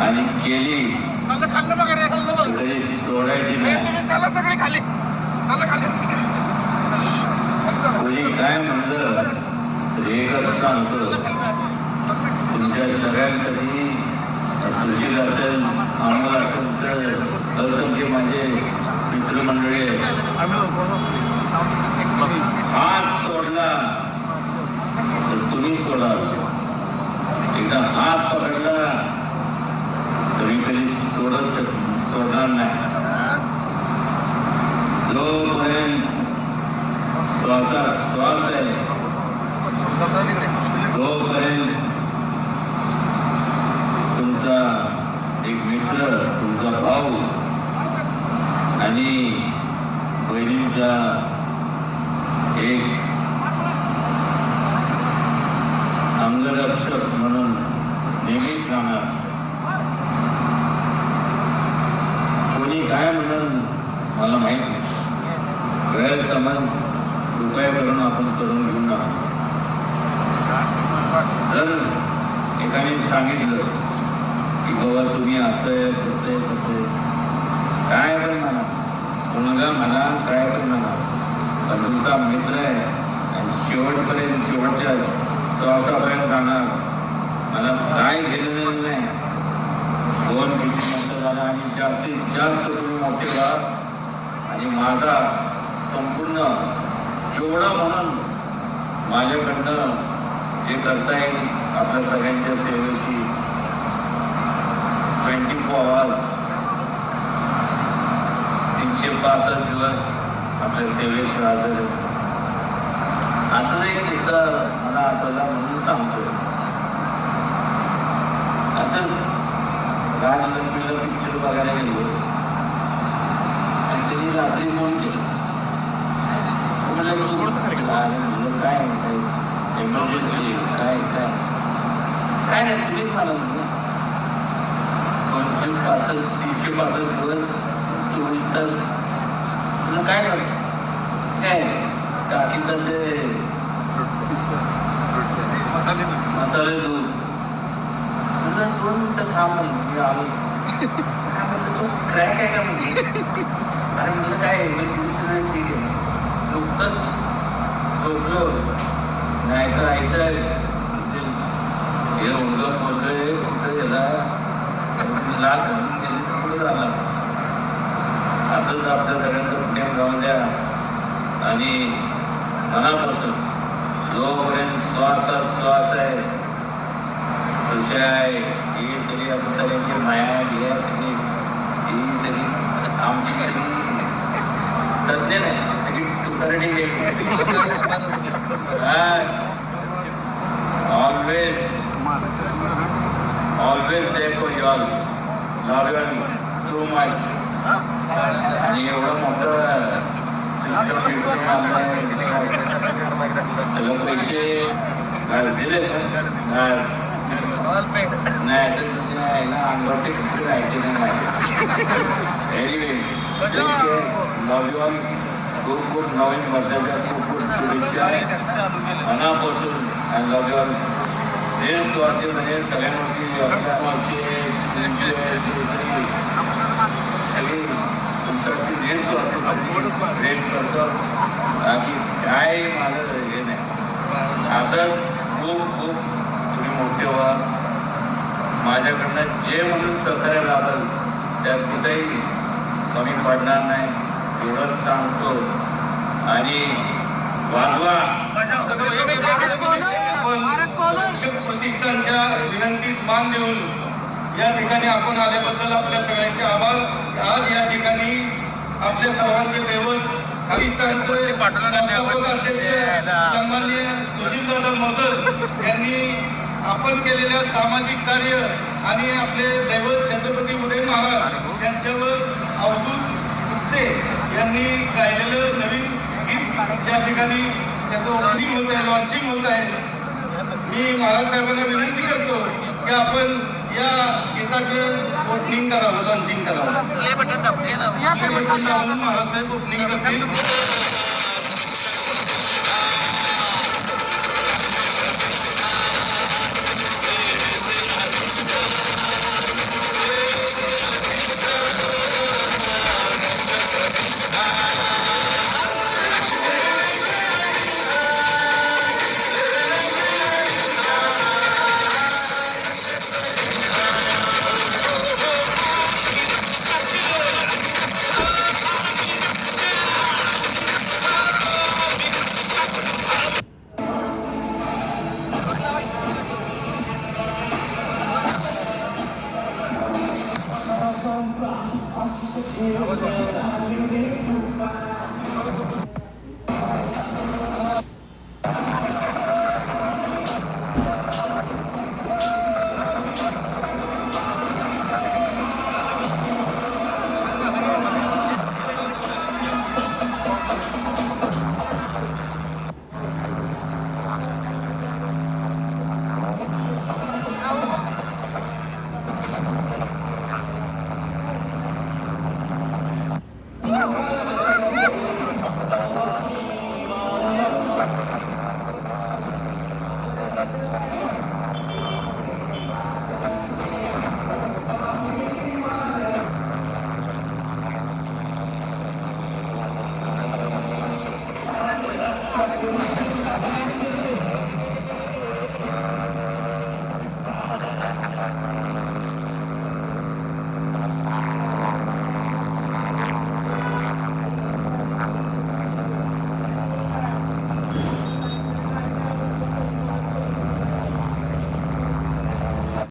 आणि केली. सोडायची काय म्हणलं? तरी एकच सांगतो तुमच्या सगळ्यांसाठी सुशील असेल आम्हाला असेल असंख्य माझे मित्रमंडळी आज सोडला. मित्र तुमचा भाऊ आणि बहिणीचा एक अंगरक्षक म्हणून नेहमीच राहणार. कोणी काय म्हणून मला माहीत नाही. गैरसमज उपाय करून आपण करून घेऊन आहोत तर एकाने सांगितलं की बाबा तुम्ही असं आहे तसं आहे तसं. काय पण म्हणा. मुलगा म्हणा काय पण म्हणा. पण तुमचा मित्र आहे. आणि शेवटपर्यंत शेवटच्या श्वासापर्यंत राहणार मला काय घेणं नाही. दोन किती मोठं झालं आणि जास्तीत जास्त तुम्ही मोठे व्हा. आणि माझा संपूर्ण जेवढं म्हणून माझ्याकडनं जे करता येईल आपल्या सगळ्यांच्या सेवेची ट्वेंटी फोर आवर्स तीनशे पासष्ट दिवस आपल्या सेवेशी हजर. आहे असं एक किस्सा मला आठवला म्हणून सांगतोय असंच राजलक्ष्मीला पिक्चर बघायला गेलो. आणि त्यांनी रात्री फोन केला. म्हणलं, काय काय? एमर्जन्सी काय? काय? काय नाही तुम्हीच मला म्हणून दोनशे पासष्ट तीनशे पासष्ट दिवस चोवीस तास. म्हणलं काय काय? काकीचं ते मसाले. मसाले दूध. म्हणलं दोन मिनटं थांब मी आलो. काय म्हणलं तो क्रॅक आहे का म्हणजे अरे म्हणलं काय एमर्जन्सी नाही ठीक आहे. नुकतंच झोपलो. नाही तर आयचं आहे म्हणजे हे मुलगा पोरगं आहे कुठं गेला लाल घालून गेले तर पुढे झाला असंच आपल्या सगळ्यांचं प्रेम राहून द्या. आणि मनापासून जोपर्यंत श्वासात आहे सुशा आहे ही सगळी आता सगळ्यांची माया ही आहे सगळी. ही सगळी आमची सगळी तज्ज्ञ नाही सगळी तुकरणी always always there for you all love you too much आणि एवढं मोठं सिस्टम त्याला पैसे आज दिले पण आज नाही तर तुझ्या आईला अंगावरचे कपडे राहायचे नाही एनिवे लव यू ऑल खूप खूप नवीन वर्षाच्या खूप खूप शुभेच्छा मनापासून आय लव यू ऑल हे स्वार्थी म्हणजे सगळ्यांवरती आपल्यावरती तुमचे दुसरी सगळी करतो आणि काय माझं हे नाही असंच खूप खूप तुम्ही मोठे व्हा माझ्याकडनं जे म्हणून सहकार्य लागेल त्यात कुठेही कमी पडणार नाही एवढंच सांगतो आणि वाजवा प्रतिष्ठानच्या विनंतीत मान देऊन या ठिकाणी आपण आल्याबद्दल आपल्या सगळ्यांचे आभार. आज या ठिकाणी आपल्या सर्वांचे दैवत अध्यक्ष सन्माननीय सुशीलदादा मजर यांनी आपण केलेल्या सामाजिक कार्य आणि आपले दैवत छत्रपती उदय महाराज यांच्यावर अवधूत गुप्ते यांनी गायलेलं नवीन गीत या ठिकाणी त्याचं ओपनिंग होत आहे लॉन्चिंग होत आहे. मी महाराजसाहेबांना विनंती करतो की आपण या गीताचं ओपनिंग करावं लॉन्चिंग करावं. प्ले बटन दाबून महाराजसाहेब ओपनिंग करतील.